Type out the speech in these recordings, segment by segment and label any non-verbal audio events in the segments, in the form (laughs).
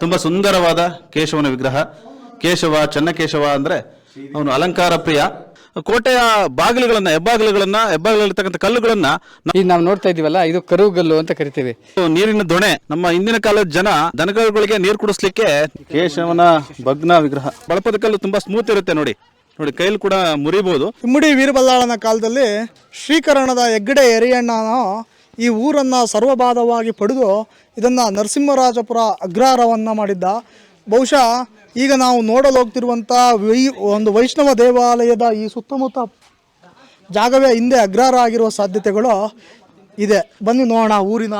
ತುಂಬಾ ಸುಂದರವಾದ ಕೇಶವನ ವಿಗ್ರಹ. ಕೇಶವ ಚನ್ನಕೇಶವ ಅಂದ್ರೆ ಅವನು ಅಲಂಕಾರ ಪ್ರಿಯ. ಕೋಟೆಯ ಬಾಗಿಲುಗಳನ್ನ ಹೆಬ್ಬಾಗಿಲುಗಳನ್ನ ಹೆಬ್ಬಾಗಿಲಲ್ಲಿರ್ತಕ್ಕಂಥ ಕಲ್ಲುಗಳನ್ನ ಈಗ ನಾವು ನೋಡ್ತಾ ಇದೀವಲ್ಲ ಇದು ಕರುಗಲ್ಲು ಅಂತ ಕರಿತೀವಿ. ನೀರಿನ ದೊಣೆ. ನಮ್ಮ ಹಿಂದಿನ ಕಾಲದ ಜನ ದನಗಳಿಗೆ ನೀರು ಕುಡಿಸ್ಲಿಕ್ಕೆ ಕೇಶವನ ಭಗ್ನ ವಿಗ್ರಹ. ಬಳಪದ ಕಲ್ಲು ತುಂಬಾ ಸ್ಮೂತ್ ಇರುತ್ತೆ ನೋಡಿ. ನೋಡಿ ಕೈಲಿ ಕೂಡ ಮುರಿಬಹುದು ಇಮ್ಮಡಿ ವೀರಬಲ್ಲಾಳನ ಕಾಲದಲ್ಲಿ ಶ್ರೀಕರಣದ ಹೆಗ್ಗಡೆ ಎರಿಯಣ್ಣನ ಈ ಊರನ್ನು ಸರ್ವಬಾಧವಾಗಿ ಪಡೆದು ಇದನ್ನು ನರಸಿಂಹರಾಜಪುರ ಅಗ್ರಹಾರವನ್ನು ಮಾಡಿದ್ದ. ಬಹುಶಃ ಈಗ ನಾವು ನೋಡಲು ಹೋಗ್ತಿರುವಂಥ ವೈ, ಒಂದು ವೈಷ್ಣವ ದೇವಾಲಯದ ಈ ಸುತ್ತಮುತ್ತ ಜಾಗವೇ ಹಿಂದೆ ಅಗ್ರಹಾರ ಆಗಿರುವ ಸಾಧ್ಯತೆಗಳು ಇದೆ. ಬನ್ನಿ ನೋಡೋಣ ಊರಿನ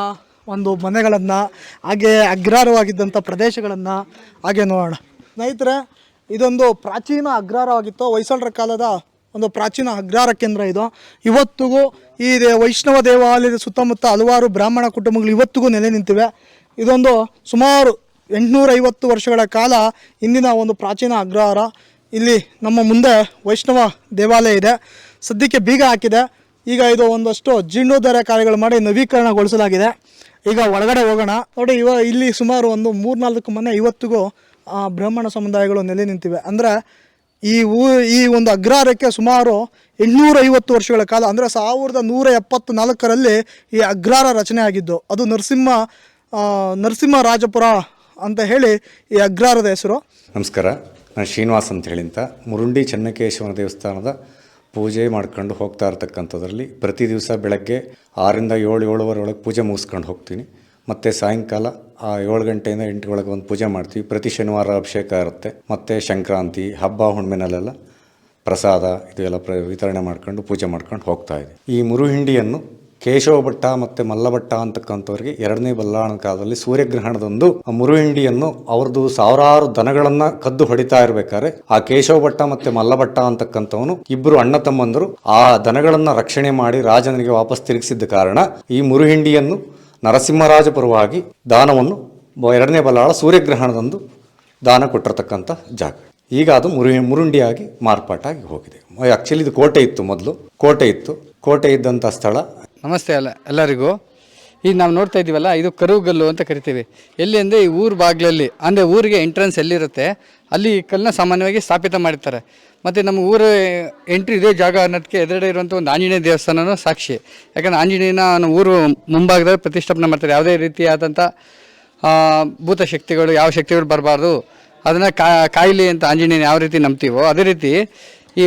ಒಂದು ಮನೆಗಳನ್ನು, ಹಾಗೆ ಅಗ್ರಹಾರವಾಗಿದ್ದಂಥ ಪ್ರದೇಶಗಳನ್ನು ಹಾಗೆ ನೋಡೋಣ. ಸ್ನೇಹಿತರೆ, ಇದೊಂದು ಪ್ರಾಚೀನ ಅಗ್ರಹಾರವಾಗಿತ್ತು ಹೊಯ್ಸಳರ ಕಾಲದ ಒಂದು ಪ್ರಾಚೀನ ಅಗ್ರಹಾರ ಕೇಂದ್ರ ಇದು. ಇವತ್ತಿಗೂ ಈ ವೈಷ್ಣವ ದೇವಾಲಯದ ಸುತ್ತಮುತ್ತ ಹಲವಾರು ಬ್ರಾಹ್ಮಣ ಕುಟುಂಬಗಳು ಇವತ್ತಿಗೂ ನೆಲೆ ನಿಂತಿವೆ. ಇದೊಂದು ಸುಮಾರು ಎಂಟುನೂರೈವತ್ತು ವರ್ಷಗಳ ಕಾಲ ಇಂದಿನ ಒಂದು ಪ್ರಾಚೀನ ಅಗ್ರಹಾರ ಇಲ್ಲಿ ನಮ್ಮ ಮುಂದೆ ವೈಷ್ಣವ ದೇವಾಲಯ ಇದೆ. ಸದ್ಯಕ್ಕೆ ಬೀಗ ಹಾಕಿದೆ. ಈಗ ಇದು ಒಂದಷ್ಟು ಜೀರ್ಣೋದ್ಧಾರ ಕಾರ್ಯಗಳು ಮಾಡಿ ನವೀಕರಣಗೊಳಿಸಲಾಗಿದೆ. ಈಗ ಒಳಗಡೆ ಹೋಗೋಣ. ನೋಡಿ, ಇವ ಇಲ್ಲಿ ಸುಮಾರು ಒಂದು ಮೂರ್ನಾಲ್ಕು ಮನೆ ಇವತ್ತಿಗೂ ಬ್ರಾಹ್ಮಣ ಸಮುದಾಯಗಳು ನೆಲೆ ನಿಂತಿವೆ. ಅಂದರೆ ಈ ಊ ಈ ಒಂದು ಅಗ್ರಾರಕ್ಕೆ ಸುಮಾರು ಎಂಟುನೂರೈವತ್ತು ವರ್ಷಗಳ ಕಾಲ, ಅಂದರೆ ಸಾವಿರದ ನೂರ ಎಪ್ಪತ್ತು ನಾಲ್ಕರಲ್ಲಿ ಈ ಅಗ್ರಾರ ರಚನೆ ಆಗಿದ್ದು, ಅದು ನರಸಿಂಹ ನರಸಿಂಹರಾಜಪುರ ಅಂತ ಹೇಳಿ ಈ ಅಗ್ರಾರದ ಹೆಸರು. ನಮಸ್ಕಾರ, ನಾನು ಶ್ರೀನಿವಾಸ್ ಅಂತ ಹೇಳಿ ಅಂತ. ಮುರುಂಡಿ ಚನ್ನಕೇಶವನ ದೇವಸ್ಥಾನದ ಪೂಜೆ ಮಾಡ್ಕೊಂಡು ಹೋಗ್ತಾ ಇರ್ತಕ್ಕಂಥದ್ರಲ್ಲಿ ಪ್ರತಿ ದಿವಸ ಬೆಳಗ್ಗೆ ಆರಿಂದ ಏಳು ಏಳುವರೆ ಒಳಗೆ ಪೂಜೆ ಮುಗಿಸ್ಕೊಂಡು ಹೋಗ್ತೀನಿ. ಮತ್ತು ಸಾಯಂಕಾಲ ಆ ಏಳು ಗಂಟೆಯಿಂದ ಎಂಟು ಒಳಗೆ ಒಂದು ಪೂಜೆ ಮಾಡ್ತೀವಿ. ಪ್ರತಿ ಶನಿವಾರ ಅಭಿಷೇಕ ಇರುತ್ತೆ. ಮತ್ತು ಸಂಕ್ರಾಂತಿ, ಹಬ್ಬ ಹುಣ್ಣಿಮೆನಲ್ಲೆಲ್ಲ ಪ್ರಸಾದ ಇದೆಲ್ಲ ಪ್ರ, ವಿತರಣೆ ಮಾಡ್ಕೊಂಡು ಪೂಜೆ ಮಾಡ್ಕೊಂಡು ಹೋಗ್ತಾ ಇದೆ ಈ ಮುರುಹಿಂಡಿಯನ್ನು ಕೇಶವ ಭಟ್ಟ ಮತ್ತು ಮಲ್ಲಭಟ್ಟ ಅಂತಕ್ಕಂಥವ್ರಿಗೆ ಎರಡನೇ ಬಲ್ಲಾಳನ ಕಾಲದಲ್ಲಿ ಸೂರ್ಯಗ್ರಹಣದಂದು ಆ ಮುರುಹಿಂಡಿಯನ್ನು ಅವ್ರದ್ದು ಸಾವಿರಾರು ದನಗಳನ್ನು ಕದ್ದು ಹೊಡಿತಾ ಇರ್ಬೇಕಾದ್ರೆ ಆ ಕೇಶವ ಭಟ್ಟ ಮತ್ತು ಮಲ್ಲಭಟ್ಟ ಅಂತಕ್ಕಂಥವನು ಇಬ್ಬರು ಅಣ್ಣ ತಮ್ಮಂದರು ಆ ದನಗಳನ್ನು ರಕ್ಷಣೆ ಮಾಡಿ ರಾಜನಿಗೆ ವಾಪಸ್ ತಿರುಗಿಸಿದ್ದ ಕಾರಣ ಈ ಮುರುಹಿಂಡಿಯನ್ನು ನರಸಿಂಹರಾಜಪುರವಾಗಿ ದಾನವನ್ನು ಬ- ಎರಡನೇ ಬಲಾಳ ಸೂರ್ಯಗ್ರಹಣದಂದು ದಾನ ಕೊಟ್ಟಿರತಕ್ಕಂಥ ಜಾಗ. ಈಗ ಅದು ಮುರು, ಮುರುಂಡಿಯಾಗಿ ಮಾರ್ಪಾಟಾಗಿ ಹೋಗಿದೆ. ಆ್ಯಕ್ಚುಲಿ ಇದು ಕೋಟೆ ಇತ್ತು ಮೊದಲು. ಕೋಟೆ ಇತ್ತು. ಕೋಟೆ ಇದ್ದಂಥ ಸ್ಥಳ. ನಮಸ್ತೆ ಅಲ್ಲ, ಎಲ್ಲರಿಗೂ. ಈಗ ನಾವು ನೋಡ್ತಾ ಇದ್ದೀವಲ್ಲ ಇದು ಕರುಗಲ್ಲು ಅಂತ ಕರಿತೀವಿ. ಎಲ್ಲಿ ಅಂದರೆ ಈ ಊರು ಬಾಗಿಲಲ್ಲಿ, ಅಂದರೆ ಊರಿಗೆ ಎಂಟ್ರೆನ್ಸ್ ಎಲ್ಲಿರುತ್ತೆ, ಅಲ್ಲಿ ಈ ಕಲ್ಲನ್ನ ಸಾಮಾನ್ಯವಾಗಿ ಸ್ಥಾಪಿತ ಮಾಡಿರ್ತಾರೆ. ಮತ್ತು ನಮ್ಮ ಊರ ಎಂಟ್ರಿ ಇದೇ ಜಾಗ ಅನ್ನೋದಕ್ಕೆ ಎದುರುಗಡೆ ಇರುವಂಥ ಒಂದು ಆಂಜನೇಯ ದೇವಸ್ಥಾನನೂ ಸಾಕ್ಷಿ. ಯಾಕಂದ್ರೆ ಆಂಜನೇಯನ ಊರು ಮುಂಭಾಗದಲ್ಲಿ ಪ್ರತಿಷ್ಠಾಪನೆ ಮಾಡ್ತಾರೆ. ಯಾವುದೇ ರೀತಿಯಾದಂಥ ಭೂತ ಶಕ್ತಿಗಳು, ಯಾವ ಶಕ್ತಿಗಳು ಬರಬಾರ್ದು, ಅದನ್ನು ಕಾಯಿಲೆ ಅಂತ ಆಂಜನೇಯನ ಯಾವ ರೀತಿ ನಂಬ್ತೀವೋ, ಅದೇ ರೀತಿ ಈ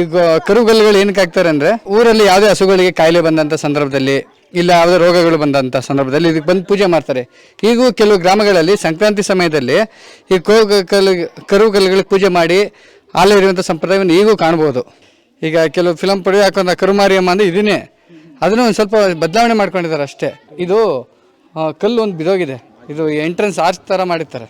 ಕರುಗಲ್ಲುಗಳು ಏನಕ್ಕೆ ಹಾಕ್ತಾರೆ ಅಂದರೆ, ಊರಲ್ಲಿ ಯಾವುದೇ ಹಸುಗಳಿಗೆ ಕಾಯಿಲೆ ಬಂದಂಥ ಸಂದರ್ಭದಲ್ಲಿ ಇಲ್ಲ, ಯಾವುದೇ ರೋಗಗಳು ಬಂದಂಥ ಸಂದರ್ಭದಲ್ಲಿ ಇದಕ್ಕೆ ಬಂದು ಪೂಜೆ ಮಾಡ್ತಾರೆ. ಈಗೂ ಕೆಲವು ಗ್ರಾಮಗಳಲ್ಲಿ ಸಂಕ್ರಾಂತಿ ಸಮಯದಲ್ಲಿ ಈ ಕೋ ಕಲ್ಲು ಕರುಗಲ್ಗಳಿಗೆ ಪೂಜೆ ಮಾಡಿ ಹಾಲು ಇರುವಂಥ ಸಂಪ್ರದಾಯವನ್ನು ಈಗೂ ಕಾಣ್ಬೋದು ಈಗ ಕೆಲವು ಫಿಲಮ್ ಪುಡಿ ಹಾಕೊಂಡ ಕರುಮಾರಿಯಮ್ಮ ಅಂದರೆ ಇದನ್ನೇ ಅದನ್ನು ಒಂದು ಸ್ವಲ್ಪ ಬದಲಾವಣೆ ಮಾಡ್ಕೊಂಡಿದ್ದಾರೆ ಅಷ್ಟೇ. ಇದು ಕಲ್ಲು ಒಂದು ಬಿದೋಗಿದೆ. ಇದು ಎಂಟ್ರೆನ್ಸ್ ಆರ್ಚ್ ಥರ ಮಾಡಿರ್ತಾರೆ.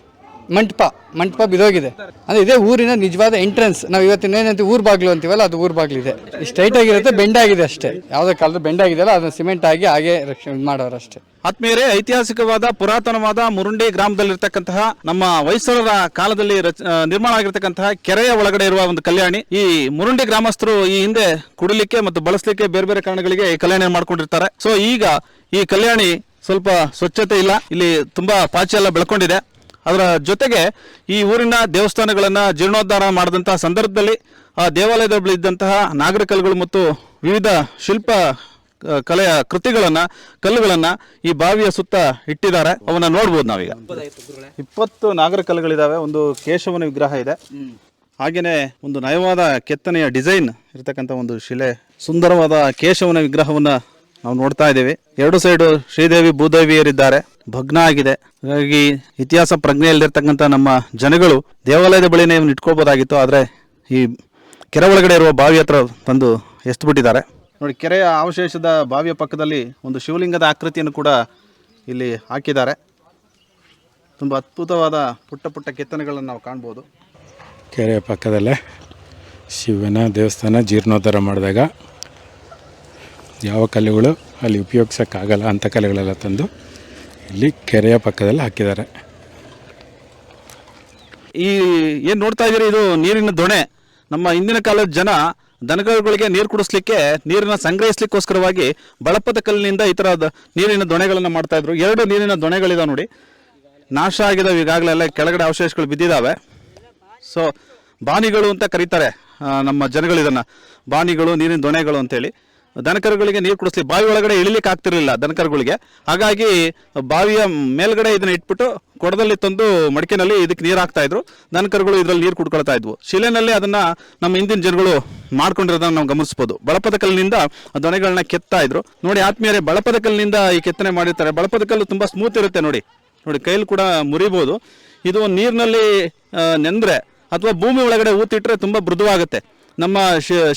ಮಂಟಪ ಮಂಟಪ ಬಿದೋಗಿದೆ. ಅಂದ್ರೆ ಇದೇ ಊರಿನ ನಿಜವಾದ ಎಂಟ್ರೆನ್ಸ್ ನಾವು ಇವತ್ತಿನ ಏನಂತೀವಿ ಊರು ಬಾಗಿಲು ಅಂತೀವಲ್ಲ, ಅದು ಊರು ಬಾಗಿಲಿದೆ ಸ್ಟ್ರೈಟ್ ಆಗಿರುತ್ತೆ ಬೆಂಡ್ ಆಗಿದೆ ಅಷ್ಟೇ. ಯಾವುದೇ ಕಾಲದ ಬೆಂಡ್ ಆಗಿದೆಯಲ್ಲ, ಅದನ್ನ ಸಿಮೆಂಟ್ ಆಗಿ ಹಾಗೆ ರಕ್ಷಣೆ ಮಾಡೋರು ಅಷ್ಟೇ ಆತ್ಮೀಯರೇ, ಐತಿಹಾಸಿಕವಾದ, ಪುರಾತನವಾದ ಮುರುಂಡಿ ಗ್ರಾಮದಲ್ಲಿರ್ತಕ್ಕಂತಹ ನಮ್ಮ ಹೊಯ್ಸಳರ ಕಾಲದಲ್ಲಿ ನಿರ್ಮಾಣ ಆಗಿರ್ತಕ್ಕಂತಹ ಕೆರೆಯ ಒಳಗಡೆ ಇರುವ ಒಂದು ಕಲ್ಯಾಣಿ. ಈ ಮುರುಂಡಿ ಗ್ರಾಮಸ್ಥರು ಈ ಹಿಂದೆ ಕುಡಿಲಿಕ್ಕೆ ಮತ್ತು ಬಳಸಲಿಕ್ಕೆ ಬೇರೆ ಬೇರೆ ಕಾರಣಗಳಿಗೆ ಈ ಕಲ್ಯಾಣ ಮಾಡ್ಕೊಂಡಿರ್ತಾರೆ. ಸೊ ಈಗ ಈ ಕಲ್ಯಾಣಿ ಸ್ವಲ್ಪ ಸ್ವಚ್ಛತೆ ಇಲ್ಲ. ಇಲ್ಲಿ ತುಂಬಾ ಪಾಚಿ ಎಲ್ಲ ಬೆಳ್ಕೊಂಡಿದೆ. ಅದರ ಜೊತೆಗೆ ಈ ಊರಿನ ದೇವಸ್ಥಾನಗಳನ್ನ ಜೀರ್ಣೋದ್ಧಾರ ಮಾಡಿದಂತಹ ಸಂದರ್ಭದಲ್ಲಿ ಆ ದೇವಾಲಯದ ಬಳಿ ಇದ್ದಂತಹ ನಾಗರಿಕಲ್ಗಳು ಮತ್ತು ವಿವಿಧ ಶಿಲ್ಪ ಕಲೆಯ ಕೃತಿಗಳನ್ನ, ಕಲ್ಲುಗಳನ್ನ ಈ ಬಾವಿಯ ಸುತ್ತ ಇಟ್ಟಿದ್ದಾರೆ. ಅವನ್ನ ನೋಡ್ಬೋದು ನಾವೀಗ. ಇಪ್ಪತ್ತು ನಾಗರ ಕಲ್ಲುಗಳಿದಾವೆ ಒಂದು ಕೇಶವನ ವಿಗ್ರಹ ಇದೆ. ಹಾಗೇನೆ ಒಂದು ನಯವಾದ ಕೆತ್ತನೆಯ ಡಿಸೈನ್ ಇರತಕ್ಕಂಥ ಒಂದು ಶಿಲೆ, ಸುಂದರವಾದ ಕೇಶವನ ವಿಗ್ರಹವನ್ನ ನಾವು ನೋಡ್ತಾ ಇದ್ದೀವಿ. ಎರಡು ಸೈಡು ಶ್ರೀದೇವಿ ಭೂದೇವಿಯರಿದ್ದಾರೆ. ಭಗ್ನ ಆಗಿದೆ. ಹಾಗಾಗಿ ಇತಿಹಾಸ ಪ್ರಜ್ಞೆಯಲ್ಲಿರ್ತಕ್ಕಂಥ ನಮ್ಮ ಜನಗಳು ದೇವಾಲಯದ ಬಳಿನೇ ಇವನ್ನ ಇಟ್ಕೋಬೋದಾಗಿತ್ತು ಆದರೆ ಈ ಕೆರೆ ಒಳಗಡೆ ಇರುವ ಬಾವಿ ಹತ್ರ ತಂದು ಎಸ್ಬಿಟ್ಟಿದ್ದಾರೆ ನೋಡಿ ಕೆರೆಯ ಅವಶೇಷದ ಬಾವಿಯ ಪಕ್ಕದಲ್ಲಿ ಒಂದು ಶಿವಲಿಂಗದ ಆಕೃತಿಯನ್ನು ಕೂಡ ಇಲ್ಲಿ ಹಾಕಿದ್ದಾರೆ. ತುಂಬ ಅದ್ಭುತವಾದ ಪುಟ್ಟ ಪುಟ್ಟ ಕೆತ್ತನೆಗಳನ್ನು ನಾವು ಕಾಣ್ಬೋದು. ಕೆರೆಯ ಪಕ್ಕದಲ್ಲೇ ಶಿವನ ದೇವಸ್ಥಾನ ಜೀರ್ಣೋದ್ಧಾರ ಮಾಡಿದಾಗ ಯಾವ ಕಲೆಗಳು ಅಲ್ಲಿ ಉಪಯೋಗಿಸೋಕ್ಕಾಗಲ್ಲ ಅಂಥ ಕಲೆಗಳೆಲ್ಲ ತಂದು ಇಲ್ಲಿ ಕೆರೆಯ ಪಕ್ಕದಲ್ಲಿ ಹಾಕಿದ್ದಾರೆ. ಈ ಏನು ನೋಡ್ತಾ ಇದ್ದೀರಿ? ಇದು ನೀರಿನ ದೊಣೆ. ನಮ್ಮ ಹಿಂದಿನ ಕಾಲದ ಜನ ದನಗಳಿಗೆ ನೀರು ಕುಡಿಸ್ಲಿಕ್ಕೆ, ನೀರನ್ನ ಸಂಗ್ರಹಿಸ್ಲಿಕ್ಕೋಸ್ಕರವಾಗಿ ಬಳಪದ ಕಲ್ಲಿನಿಂದ ಈ ಥರದ ನೀರಿನ ದೊಣೆಗಳನ್ನು ಮಾಡ್ತಾ ಇದ್ರು. ಎರಡು ನೀರಿನ ದೊಣೆಗಳಿದಾವೆ ನೋಡಿ. ನಾಶ ಆಗಿದಾವೆ ಈಗಾಗಲೇ ಎಲ್ಲ ಕೆಳಗಡೆ ಅವಶೇಷಗಳು ಬಿದ್ದಿದ್ದಾವೆ ಸೊ ಬಾನಿಗಳು ಅಂತ ಕರೀತಾರೆ ನಮ್ಮ ಜನಗಳು ಇದನ್ನ ಬಾನಿಗಳು, ನೀರಿನ ದೊಣೆಗಳು ಅಂತೇಳಿ. ದನಕರುಗಳಿಗೆ ನೀರು ಕುಡಿಸ್ಲಿ. ಬಾವಿ ಒಳಗಡೆ ಇಳಿಲಿಕ್ಕೆ ಆಗ್ತಿರಲಿಲ್ಲ ದನಕರುಗಳಿಗೆ. ಹಾಗಾಗಿ ಬಾವಿಯ ಮೇಲ್ಗಡೆ ಇದನ್ನ ಇಟ್ಬಿಟ್ಟು ಕೊಡದಲ್ಲಿ ತಂದು ಮಡಿಕೆನಲ್ಲಿ ಇದಕ್ಕೆ ನೀರು ಹಾಕ್ತಾ ಇದ್ರು. ದನಕರುಗಳು ಇದರಲ್ಲಿ ನೀರು ಕುಡ್ಕೊಳ್ತಾ ಇದ್ವು. ಶಿಲೆನಲ್ಲಿ ಅದನ್ನ ನಮ್ಮ ಹಿಂದಿನ ಜನಗಳು ಮಾಡ್ಕೊಂಡಿರೋದನ್ನ ನಾವು ಗಮನಿಸ್ಬೋದು. ಬಳಪದ ಕಲ್ಲಿನಿಂದ ಆ ದೊಣೆಗಳನ್ನ ಕೆತ್ತಾ ಇದ್ರು. ನೋಡಿ ಆತ್ಮೀಯರೇ ಬಳಪದ ಕಲ್ಲಿನಿಂದ ಈ ಕೆತ್ತನೆ ಮಾಡಿರ್ತಾರೆ. ಬಳಪದ ಕಲ್ಲು ತುಂಬಾ ಸ್ಮೂತ್ ಇರುತ್ತೆ ನೋಡಿ. ನೋಡಿ, ಕೈಲಿ ಕೂಡ ಮುರಿಬಹುದು ಇದು ನೀರಿನಲ್ಲಿ ನೆಂದ್ರೆ ಅಥವಾ ಭೂಮಿ ಒಳಗಡೆ ಊತಿಟ್ರೆ ತುಂಬಾ ಮೃದುವಾಗುತ್ತೆ. ನಮ್ಮ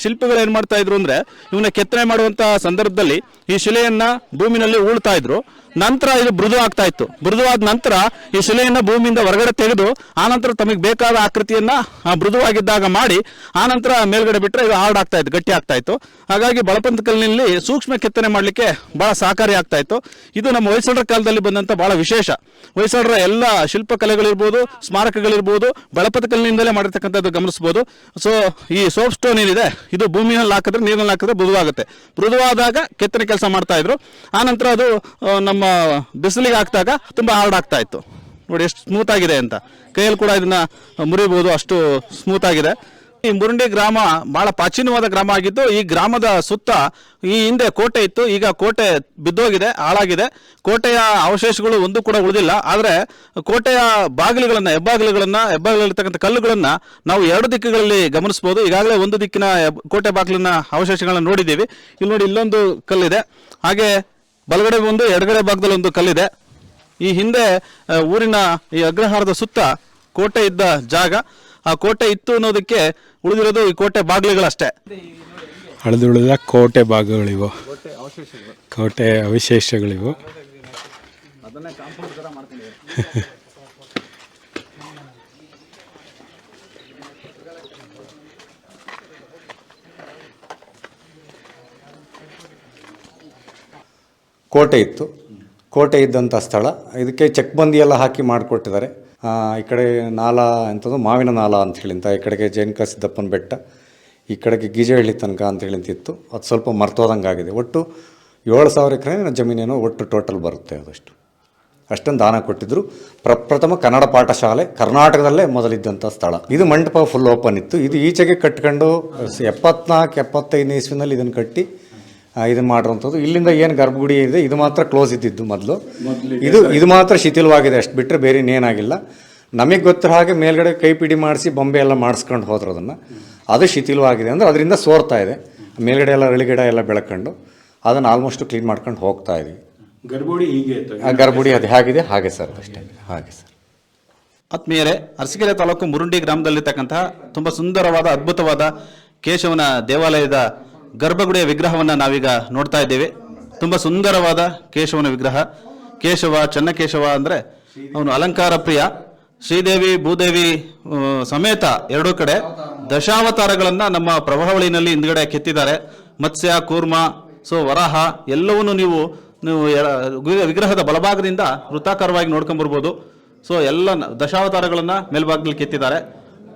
ಶಿಲ್ಪಿಗಳು ಏನು ಮಾಡ್ತಾ ಇದ್ರು ಅಂದ್ರೆ ಇವನ್ನ ಕೆತ್ತನೆ ಮಾಡುವಂಥ ಸಂದರ್ಭದಲ್ಲಿ ಈ ಶಿಲೆಯನ್ನ ಭೂಮಿನಲ್ಲಿ ಉಳ್ತಾ ಇದ್ರು. ನಂತರ ಇದು ಮೃದು ಆಗ್ತಾ ಇತ್ತು. ಮೃದುವಾದ ನಂತರ ಈ ಶಿಲೆಯನ್ನು ಭೂಮಿಯಿಂದ ಹೊರಗಡೆ ತೆಗೆದು ಆನಂತರ ತಮಗೆ ಬೇಕಾದ ಆಕೃತಿಯನ್ನ ಮೃದುವಾಗಿದ್ದಾಗ ಮಾಡಿ ಆನಂತರ ಮೇಲ್ಗಡೆ ಬಿಟ್ಟರೆ ಇದು ಹಾರ್ಡ್ ಆಗ್ತಾ ಇತ್ತು ಗಟ್ಟಿ ಆಗ್ತಾ ಇತ್ತು. ಹಾಗಾಗಿ ಬಳಪಂತ ಕಲ್ಲಿನಲ್ಲಿ ಸೂಕ್ಷ್ಮ ಕೆತ್ತನೆ ಮಾಡಲಿಕ್ಕೆ ಬಹಳ ಸಹಕಾರಿ ಆಗ್ತಾ ಇತ್ತು. ಇದು ನಮ್ಮ ಹೊಯ್ಸಳರ ಕಾಲದಲ್ಲಿ ಬಂದಂತ ಬಹಳ ವಿಶೇಷ. ಹೊಯ್ಸಳರ ಎಲ್ಲ ಶಿಲ್ಪಕಲೆಗಳಿರ್ಬೋದು ಸ್ಮಾರಕಗಳಿರ್ಬೋದು ಬಳಪಂತ ಕಲ್ಲಿನಿಂದಲೇ ಮಾಡಿರ್ತಕ್ಕಂಥದ್ದು ಗಮನಿಸಬಹುದು ಸೊ ಈ ಸೋಪ್ ಸ್ಟೋನ್ ಏನಿದೆ ಇದು ಭೂಮಿಯಲ್ಲಿ ಹಾಕಿದ್ರೆ ನೀರಿನಲ್ಲಿ ಹಾಕಿದ್ರೆ ಮೃದುವಾಗುತ್ತೆ. ಮೃದುವಾದಾಗ ಕೆತ್ತನೆ ಕೆಲಸ ಮಾಡ್ತಾ ಇದ್ರು. ಆನಂತರ ಅದು ಆ, ನಮ್ಮ ಬಿಸಿಲಿಗೆ ಹಾಕಿದಾಗ ತುಂಬ ಹಾರ್ಡ್ ಆಗ್ತಾ ಇತ್ತು. ನೋಡಿ ಎಷ್ಟು ಸ್ಮೂತ್ ಆಗಿದೆ ಅಂತ. ಕೈಯಲ್ಲಿ ಕೂಡ ಇದನ್ನ ಮುರಿಬಹುದು ಅಷ್ಟು ಸ್ಮೂತ್ ಆಗಿದೆ. ಈ ಮುರುಂಡಿ ಗ್ರಾಮ ಬಹಳ ಪ್ರಾಚೀನವಾದ ಗ್ರಾಮ ಆಗಿದ್ದು, ಈ ಗ್ರಾಮದ ಸುತ್ತ ಈ ಹಿಂದೆ ಕೋಟೆ ಇತ್ತು. ಈಗ ಕೋಟೆ ಬಿದ್ದೋಗಿದೆ, ಹಾಳಾಗಿದೆ. ಕೋಟೆಯ ಅವಶೇಷಗಳು ಒಂದು ಕೂಡ ಉಳಿದಿಲ್ಲ. ಆದರೆ ಕೋಟೆಯ ಬಾಗಿಲುಗಳನ್ನ, ಹೆಬ್ಬಾಗಿಲುಗಳನ್ನ ಹೆಬ್ಬಾಗಿಲಿರ್ತಕ್ಕಂಥ ಕಲ್ಲುಗಳನ್ನ ನಾವು ಎರಡು ದಿಕ್ಕುಗಳಲ್ಲಿ ಗಮನಿಸಬಹುದು ಈಗಾಗಲೇ ಒಂದು ದಿಕ್ಕಿನ ಕೋಟೆ ಬಾಗಿಲಿನ ಅವಶೇಷಗಳನ್ನ ನೋಡಿದ್ದೀವಿ. ಇಲ್ಲಿ ನೋಡಿ ಇಲ್ಲೊಂದು ಕಲ್ಲಿದೆ. ಹಾಗೆ ಬಲಗಡೆ ಒಂದು ಎಡಗಡೆ ಭಾಗದಲ್ಲಿ ಒಂದು ಕಲ್ಲಿದೆ. ಈ ಹಿಂದೆ ಊರಿನ ಈ ಅಗ್ರಹಾರದ ಸುತ್ತ ಕೋಟೆ ಇದ್ದ ಜಾಗ. ಆ ಕೋಟೆ ಇತ್ತು ಅನ್ನೋದಕ್ಕೆ ಉಳಿದಿರೋದು ಈ ಕೋಟೆ ಬಾಗಿಲುಗಳಷ್ಟೇ. ಅಳೆದುಳಿದ ಕೋಟೆ ಭಾಗಗಳಿವು. ಕೋಟೆ ಅವಶೇಷಗಳಿವು. (laughs) ಕೋಟೆ ಇತ್ತು. ಕೋಟೆ ಇದ್ದಂಥ ಸ್ಥಳ. ಇದಕ್ಕೆ ಚೆಕ್ಬಂದಿ ಎಲ್ಲ ಹಾಕಿ ಮಾಡಿಕೊಟ್ಟಿದ್ದಾರೆ. ಈ ಕಡೆ ನಾಲ ಎಂಥದ್ದು ಮಾವಿನ ನಾಲ ಅಂತ ಹೇಳಿ ಅಂತ, ಈ ಕಡೆಗೆ ಜೈನಕ ಸಿದ್ದಪ್ಪನ ಬೆಟ್ಟ, ಈ ಕಡೆಗೆ ಗೀಜಹಳ್ಳಿ ತನಕ ಅಂತ ಹೇಳಿ ಅಂತಿತ್ತು ಅದು ಸ್ವಲ್ಪ ಮರ್ತೋದಂಗೆ ಆಗಿದೆ. ಒಟ್ಟು ಏಳು ಸಾವಿರ ಎಕರೆ ಜಮೀನೇನೋ ಒಟ್ಟು ಟೋಟಲ್ ಬರುತ್ತೆ ಅದಷ್ಟು. ಅಷ್ಟೊಂದು ದಾನ ಕೊಟ್ಟಿದ್ರು. ಪ್ರಪ್ರಥಮ ಕನ್ನಡ ಪಾಠಶಾಲೆ ಕರ್ನಾಟಕದಲ್ಲೇ ಮೊದಲಿದ್ದಂಥ ಸ್ಥಳ. ಇದು ಮಂಟಪ ಫುಲ್ ಓಪನ್ ಇತ್ತು. ಇದು ಈಚೆಗೆ ಕಟ್ಕೊಂಡು ಎಪ್ಪತ್ನಾಲ್ಕು, ಎಪ್ಪತ್ತೈದನೇ ಇಸ್ವಿನಲ್ಲಿ ಇದನ್ನು ಕಟ್ಟಿ ಇದನ್ನ ಮಾಡಿರುವಂಥದ್ದು. ಇಲ್ಲಿಂದ ಏನು ಗರ್ಭಗುಡಿ ಇದೆ ಇದು ಮಾತ್ರ ಕ್ಲೋಸ್ ಇದ್ದಿದ್ದು ಮೊದಲು. ಇದು ಇದು ಮಾತ್ರ ಶಿಥಿಲವಾಗಿದೆ ಅಷ್ಟು ಬಿಟ್ಟರೆ ಬೇರೆ ಇನ್ನೇನಾಗಿಲ್ಲ ನಮಗೆ ಗೊತ್ತಿರೋ ಹಾಗೆ ಮೇಲ್ಗಡೆ ಕೈಪಿಡಿ ಮಾಡಿಸಿ ಬೊಂಬೆ ಎಲ್ಲ ಮಾಡಿಸ್ಕೊಂಡು ಹೋದ್ರು ಅದನ್ನು. ಅದು ಶಿಥಿಲವಾಗಿದೆ ಅಂದರೆ ಅದರಿಂದ ಸೋರ್ತಾ ಇದೆ. ಮೇಲ್ಗಡೆ ಎಲ್ಲ ಅಳಿಗಿಡ ಎಲ್ಲ ಬೆಳ್ಕೊಂಡು ಅದನ್ನು ಆಲ್ಮೋಸ್ಟ್ ಕ್ಲೀನ್ ಮಾಡ್ಕೊಂಡು ಹೋಗ್ತಾ ಇದೀವಿ. ಗರ್ಭಗುಡಿ ಹೀಗೆ ಆ ಗರ್ಭಗುಡಿ ಅದು ಹೇಗಿದೆ ಹಾಗೆ ಸರ್ ಅಷ್ಟೇ. ಹಾಗೆ ಸರ್. ಆತ್ಮೀಯರೇ ಅರಸೀಕೆರೆ ತಾಲೂಕು ಮುರುಂಡಿ ಗ್ರಾಮದಲ್ಲಿರ್ತಕ್ಕಂತಹ ತುಂಬ ಸುಂದರವಾದ ಅದ್ಭುತವಾದ ಕೇಶವನ ದೇವಾಲಯದ ಗರ್ಭಗುಡಿಯ ವಿಗ್ರಹವನ್ನ ನಾವೀಗ ನೋಡ್ತಾ ಇದ್ದೇವೆ. ತುಂಬಾ ಸುಂದರವಾದ ಕೇಶವನ ವಿಗ್ರಹ. ಕೇಶವ, ಚನ್ನಕೇಶವ ಅಂದ್ರೆ ಅವನು ಅಲಂಕಾರ ಪ್ರಿಯ. ಶ್ರೀದೇವಿ, ಭೂದೇವಿ ಸಮೇತ ಎರಡೂ ಕಡೆ ದಶಾವತಾರಗಳನ್ನ ನಮ್ಮ ಪ್ರಭಾವಳಿನಲ್ಲಿ ಹಿಂದ್ಗಡೆ ಕೆತ್ತಿದ್ದಾರೆ. ಮತ್ಸ್ಯ, ಕೂರ್ಮ, ಸೊ ವರಾಹ ಎಲ್ಲವನ್ನೂ ನೀವು ನೀವು ವಿಗ್ರಹದ ಬಲಭಾಗದಿಂದ ವೃತ್ತಾಕಾರವಾಗಿ ನೋಡ್ಕೊಂಡ್ ಬರ್ಬೋದು ಸೊ ಎಲ್ಲ ದಶಾವತಾರಗಳನ್ನ ಮೇಲ್ಭಾಗದಲ್ಲಿ ಕೆತ್ತಿದ್ದಾರೆ.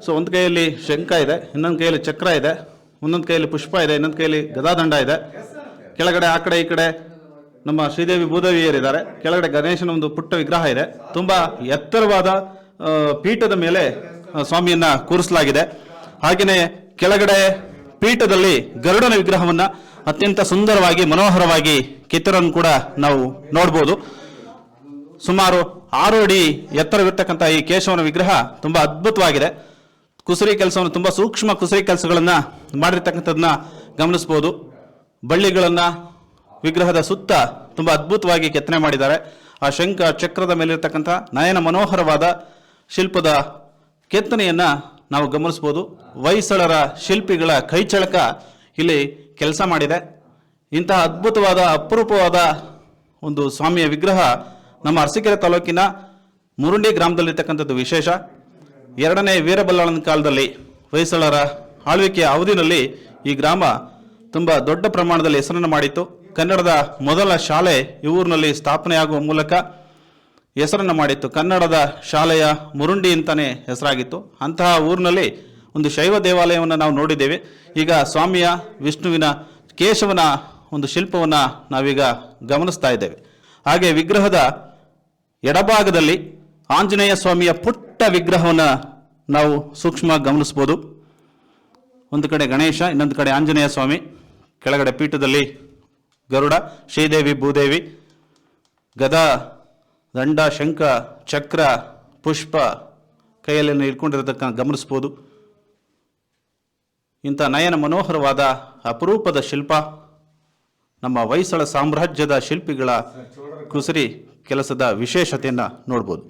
ಸೊ ಒಂದು ಕೈಯಲ್ಲಿ ಶಂಖ ಇದೆ, ಇನ್ನೊಂದು ಕೈಯಲ್ಲಿ ಚಕ್ರ ಇದೆ. ಇನ್ನೊಂದು ಕೈಯಲ್ಲಿ ಪುಷ್ಪ ಇದೆ, ಇನ್ನೊಂದು ಕೈಯಲ್ಲಿ ಗದಾದಂಡ ಇದೆ. ಕೆಳಗಡೆ ಆ ಕಡೆ ಈ ಕಡೆ ನಮ್ಮ ಶ್ರೀದೇವಿ ಭೂದೇವಿಯರಿದ್ದಾರೆ. ಕೆಳಗಡೆ ಗಣೇಶನ ಒಂದು ಪುಟ್ಟ ವಿಗ್ರಹ ಇದೆ. ತುಂಬ ಎತ್ತರವಾದ ಪೀಠದ ಮೇಲೆ ಸ್ವಾಮಿಯನ್ನ ಕೂರಿಸಲಾಗಿದೆ. ಹಾಗೆಯೇ ಕೆಳಗಡೆ ಪೀಠದಲ್ಲಿ ಗರುಡನ ವಿಗ್ರಹವನ್ನ ಅತ್ಯಂತ ಸುಂದರವಾಗಿ, ಮನೋಹರವಾಗಿ ಕಿತ್ತರನ್ನು ಕೂಡ ನಾವು ನೋಡ್ಬೋದು. ಸುಮಾರು ಆರು ಅಡಿ ಎತ್ತರವಿರ್ತಕ್ಕಂಥ ಈ ಕೇಶವನ ವಿಗ್ರಹ ತುಂಬಾ ಅದ್ಭುತವಾಗಿದೆ. ಕುಸರಿ ಕೆಲಸವನ್ನು ತುಂಬ ಸೂಕ್ಷ್ಮ ಕುಸರಿ ಕೆಲಸಗಳನ್ನು ಮಾಡಿರ್ತಕ್ಕಂಥದ್ದನ್ನ ಗಮನಿಸಬಹುದು ಬಳ್ಳಿಗಳನ್ನು ವಿಗ್ರಹದ ಸುತ್ತ ತುಂಬ ಅದ್ಭುತವಾಗಿ ಕೆತ್ತನೆ ಮಾಡಿದ್ದಾರೆ. ಆ ಶಂಖ ಚಕ್ರದ ಮೇಲಿರ್ತಕ್ಕಂಥ ನಯನ ಮನೋಹರವಾದ ಶಿಲ್ಪದ ಕೆತ್ತನೆಯನ್ನ ನಾವು ಗಮನಿಸಬಹುದು ಹೊಯ್ಸಳರ ಶಿಲ್ಪಿಗಳ ಕೈಚಳಕ ಇಲ್ಲಿ ಕೆಲಸ ಮಾಡಿದೆ. ಇಂತಹ ಅದ್ಭುತವಾದ, ಅಪರೂಪವಾದ ಒಂದು ಸ್ವಾಮಿಯ ವಿಗ್ರಹ ನಮ್ಮ ಅರಸೀಕೆರೆ ತಾಲೂಕಿನ ಮುರುಂಡಿ ಗ್ರಾಮದಲ್ಲಿರ್ತಕ್ಕಂಥದ್ದು ವಿಶೇಷ. ಎರಡನೇ ವೀರಬಲ್ಲಾಳನ ಕಾಲದಲ್ಲಿ ಹೊಯ್ಸಳರ ಆಳ್ವಿಕೆಯ ಅವಧಿನಲ್ಲಿ ಈ ಗ್ರಾಮ ತುಂಬ ದೊಡ್ಡ ಪ್ರಮಾಣದಲ್ಲಿ ಹೆಸರನ್ನು ಮಾಡಿತ್ತು. ಕನ್ನಡದ ಮೊದಲ ಶಾಲೆ ಈ ಊರಿನಲ್ಲಿ ಸ್ಥಾಪನೆಯಾಗುವ ಮೂಲಕ ಹೆಸರನ್ನು ಮಾಡಿತ್ತು. ಕನ್ನಡದ ಶಾಲೆಯ ಮುರುಂಡಿ ಅಂತಲೇ ಹೆಸರಾಗಿತ್ತು. ಅಂತಹ ಊರಿನಲ್ಲಿ ಒಂದು ಶೈವ ದೇವಾಲಯವನ್ನು ನಾವು ನೋಡಿದ್ದೇವೆ. ಈಗ ಸ್ವಾಮಿಯ ವಿಷ್ಣುವಿನ ಕೇಶವನ ಒಂದು ಶಿಲ್ಪವನ್ನು ನಾವೀಗ ಗಮನಿಸ್ತಾ ಇದ್ದೇವೆ. ಹಾಗೆ ವಿಗ್ರಹದ ಎಡಭಾಗದಲ್ಲಿ ಆಂಜನೇಯ ಸ್ವಾಮಿಯ ಪುಟ್ಟ ವಿಗ್ರಹವನ್ನು ನಾವು ಸೂಕ್ಷ್ಮ ಗಮನಿಸ್ಬೋದು. ಒಂದು ಕಡೆ ಗಣೇಶ, ಇನ್ನೊಂದು ಕಡೆ ಆಂಜನೇಯ ಸ್ವಾಮಿ, ಕೆಳಗಡೆ ಪೀಠದಲ್ಲಿ ಗರುಡ, ಶ್ರೀದೇವಿ, ಭೂದೇವಿ, ಗದಾ, ದಂಡ, ಶಂಖ, ಚಕ್ರ, ಪುಷ್ಪ ಕೈಯಲ್ಲಿ ಇಟ್ಕೊಂಡಿರತಕ್ಕ ಗಮನಿಸ್ಬೋದು. ಇಂಥ ನಯನ ಮನೋಹರವಾದ ಅಪರೂಪದ ಶಿಲ್ಪ, ನಮ್ಮ ಹೊಯ್ಸಳ ಸಾಮ್ರಾಜ್ಯದ ಶಿಲ್ಪಿಗಳ ಕುಸರಿ ಕೆಲಸದ ವಿಶೇಷತೆಯನ್ನು ನೋಡ್ಬೋದು.